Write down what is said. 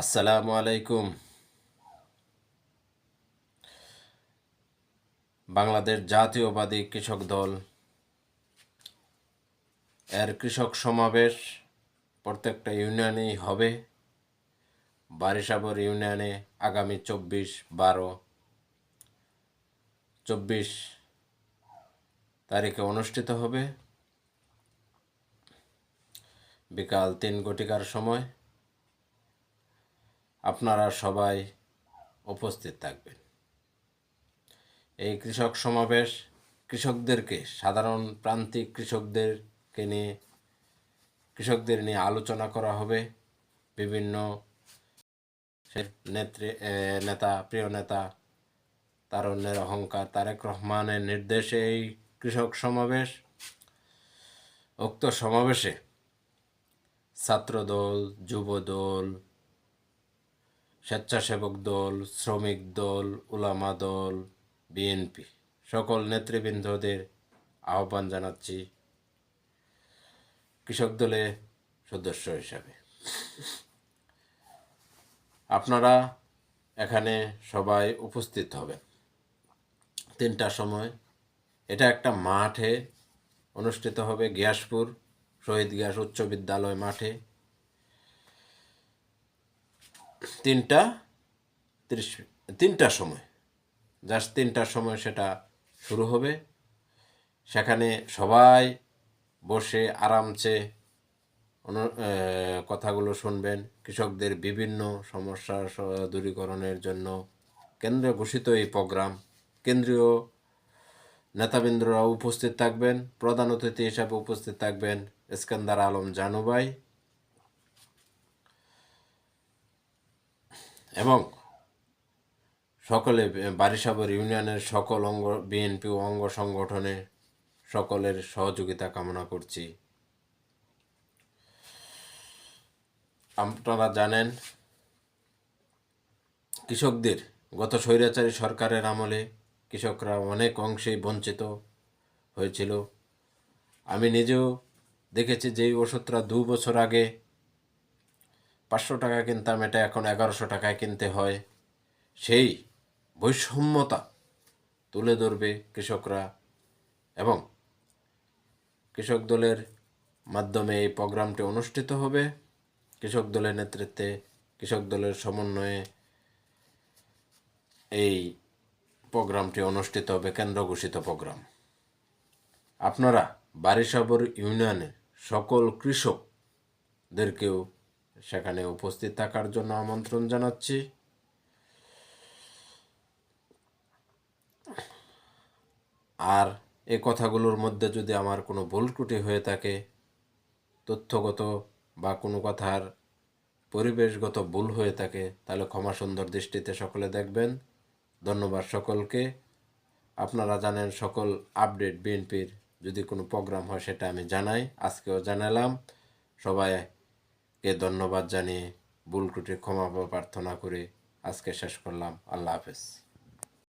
আসসালামু আলাইকুম। বাংলাদেশ জাতীয়বাদী কৃষক দল এর কৃষক সমাবেশ প্রত্যেকটা ইউনিয়নেই হবে। বারিসাবর ইউনিয়নে আগামী চব্বিশ বারো, চব্বিশ তারিখে অনুষ্ঠিত হবে। বিকাল তিন ঘটিকার সময়। আপনারা সবাই উপস্থিত থাকবেন। এই কৃষক সমাবেশ কৃষকদেরকে, সাধারণ প্রান্তিক কৃষকদেরকে নিয়ে, কৃষকদের নিয়ে আলোচনা করা হবে। বিভিন্ন নেত্রী নেতা, প্রিয় নেতা, তারুণ্যের অহংকার, তারেক রহমানের নির্দেশে এই কৃষক সমাবেশ, উক্ত সমাবেশে ছাত্রদল, যুবদল স্বেচ্ছাসেবক দল, শ্রমিক দল, উলামা দল বিএনপি সকল নেতৃবৃন্দদের আহ্বান জানাচ্ছি কৃষক দলে সদস্য হিসাবে। আপনারা এখানে সবাই উপস্থিত হবেন। তিনটার সময়। এটা একটা মাঠে অনুষ্ঠিত হবে গিয়াসপুর শহীদ গিয়াস উচ্চ বিদ্যালয় মাঠে। তিনটা তিরিশ তিনটার সময়। জাস্ট তিনটার সময় সেটা শুরু হবে। সেখানে সবাই বসে আরামসে কথাগুলো শুনবেন। কৃষকদের বিভিন্ন সমস্যা দূরীকরণের জন্য কেন্দ্র ঘোষিত এই প্রোগ্রাম। কেন্দ্রীয় নেতাবৃন্দরা উপস্থিত থাকবেন। প্রধান অতিথি হিসাবে উপস্থিত থাকবেন। ইস্কান্দার আলম জানুবাই। এবং সকলে বারিসাবর ইউনিয়নের সকল অঙ্গ বিএনপি ও অঙ্গ সংগঠনে সকলের সহযোগিতা কামনা করছি। আপনারা জানেন, কৃষকদের, গত স্বৈরাচারী সরকারের আমলে কৃষকরা অনেক অংশেই বঞ্চিত হয়েছিল। আমি নিজেও দেখেছি যে এই ওষুধটা দু বছর আগে পাঁচশো টাকা কিনতাম, এটা এখন এগারোশো টাকায় কিনতে হয়। সেই বৈষম্যতা তুলে ধরবে কৃষকরা এবং কৃষক দলের মাধ্যমে এই প্রোগ্রামটি অনুষ্ঠিত হবে। কৃষক দলের নেতৃত্বে, কৃষক দলের সমন্বয়ে এই প্রোগ্রামটি অনুষ্ঠিত হবে কেন্দ্র ঘোষিত প্রোগ্রাম। আপনারা বারিসাবর ইউনিয়নের সকল কৃষকদেরকেও সেখানে উপস্থিত থাকার জন্য আমন্ত্রণ জানাচ্ছি। আর এ কথাগুলোর মধ্যে যদি আমার কোনো ভুল ত্রুটি হয়ে থাকে, তথ্যগত বা কোনো কথার পরিবেশগত ভুল হয়ে থাকে, তাহলে ক্ষমা সুন্দর দৃষ্টিতে সকলে দেখবেন। ধন্যবাদ সকলকে। আপনারা জানেন সকল আপডেট বিএনপির যদি কোনো প্রোগ্রাম হয় সেটা আমি জানাই, আজকেও জানালাম। সবাইকে ধন্যবাদ জানিয়ে ভুল ত্রুটি ক্ষমা প্রার্থনা করে আজকে শেষ করলাম। আল্লাহ হাফেজ।